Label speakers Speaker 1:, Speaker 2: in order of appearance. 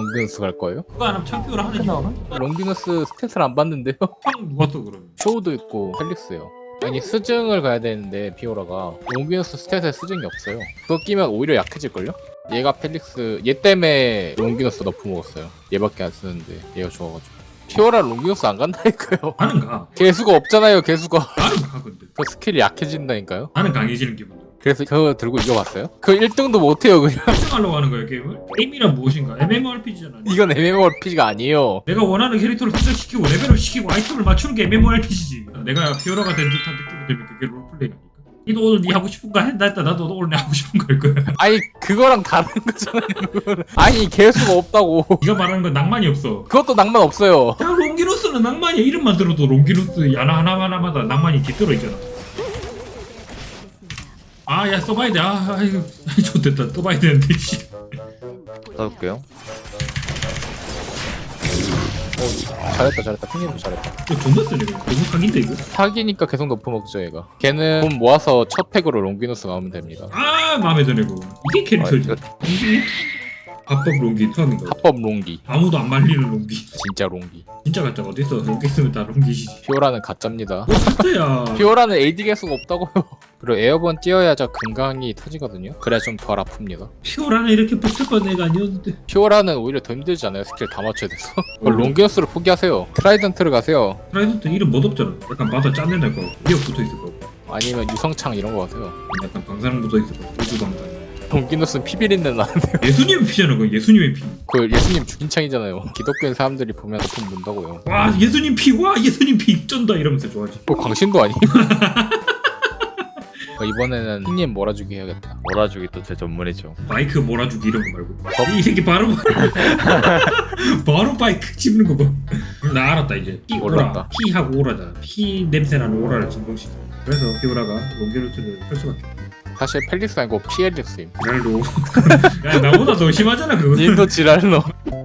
Speaker 1: 롱기누스 갈 거예요?
Speaker 2: 그거 안 하면 창피오라 하는 이유?
Speaker 1: 롱기누스 스탯을 안 봤는데요?
Speaker 2: 형 누가 또 그러면
Speaker 1: 쇼우도 있고 펠릭스요. 아니 스증을 가야 되는데 피오라가 롱기누스 스탯에 스증이 없어요. 그거 끼면 오히려 약해질걸요? 얘가 펠릭스 얘 때문에 롱기누스 너프 먹었어요. 얘밖에 안 쓰는데 얘가 좋아가지고 피오라 롱기누스 안 간다니까요.
Speaker 2: 나는 가
Speaker 1: 개수가 없잖아요 개수가.
Speaker 2: 나는 가 근데
Speaker 1: 그 스킬이 약해진다니까요.
Speaker 2: 나는 강해지는 기분
Speaker 1: 그래서 그거 들고 이겨봤어요? 그 1등도 못해요 그냥.
Speaker 2: 설정하려고 하는 거야 게임을? 게임이란 무엇인가? MMORPG잖아
Speaker 1: 이건 MMORPG가 아니에요.
Speaker 2: 내가 원하는 캐릭터를 선택시키고 레벨업 시키고 아이템을 맞추는 게 MMORPG지 내가 피오라가 된 듯한 느낌이 들면 그게 롤플레이 아닐까? 니도 오늘 니 하고 싶은 거 한다 했다 나도 오늘 내 하고 싶은 거 할 거야
Speaker 1: 아니 그거랑 다른 거잖아요. 그거는. 아니 개수가 없다고.
Speaker 2: 네가 말하는 건 낭만이 없어
Speaker 1: 그것도 낭만 없어요.
Speaker 2: 야 롱기누스는 낭만이야 이름만 들어도 롱기누스 하나 하나 하나마다 낭만이 깃들어 있잖아 아야 써봐야 돼 아, 아이고 아이 좋됐다 써봐야 되는데 씨.
Speaker 3: 써볼게요.
Speaker 1: 잘했다 잘했다 핑계도 잘했다.
Speaker 2: 이거 존나 쓰네 이거 너무 각인데 이거
Speaker 1: 사기니까 계속 높여 먹죠 얘가. 걔는 돈 모아서 첫 팩으로 롱기누스 나오면 됩니다.
Speaker 2: 아 마음에 드네 이거 이게 캐릭터지
Speaker 3: 아,
Speaker 2: 롱기 합법 롱기 처음인 거
Speaker 1: 합법 롱기.
Speaker 2: 아무도 안 말리는 롱기
Speaker 1: 진짜 롱기.
Speaker 2: 진짜 가짜 어딨어 롱기 쓰면 다 롱기시지
Speaker 1: 피오라는 가짜입니다.
Speaker 2: 뭐 가짜야
Speaker 1: 피오라는 AD 개수가 없다고요. 그리고 에어본 뛰어야자 금강이 터지거든요. 그래야 좀 덜 아픕니다.
Speaker 2: 피오라는 이렇게 복잡한 애가 아니었는데
Speaker 1: 피오라는 오히려 더 힘들잖아요. 스킬 다 맞춰야 돼서. 롱기누스를 포기하세요. 트라이던트를 가세요.
Speaker 2: 트라이던트 이름 멋없잖아 약간 바다 짠내 날거 미역 붙어있을 거
Speaker 1: 아니면 유성창 이런 거 가세요.
Speaker 2: 약간 방사능 붙어있을 거 우주 방사능
Speaker 1: 롱기누스는 피비린내 나는데
Speaker 2: 예수님의 피잖아 그거 예수님의
Speaker 1: 피그 예수님 죽인 창이잖아요. 기독교인 사람들이 보면 돈 문다고요.
Speaker 2: 와 예수님 피, 와 예수님 피 쩐다 이러면서 좋아하지.
Speaker 1: 뭐 광신도 아니? 어, 이번에는 흰님 몰아주기 해야겠다.
Speaker 3: 몰아주기 또 제 전문이죠.
Speaker 2: 바이크 몰아주기 이런 거 말고. 이 새끼 바로 바로 바이크 찝는 거 봐. 나 알았다 이제. 피 오라.
Speaker 1: 몰랐다.
Speaker 2: 피 하고 오라다. 피 냄새 나는 오라를 진동시켜. 그래서 피오라가 롱게루트를 할 수밖에.
Speaker 1: 사실 펠릭스 아니고 피엘릭스임.
Speaker 2: 지랄로. 야 나보다 더 심하잖아 그거.
Speaker 1: 님도 지랄로.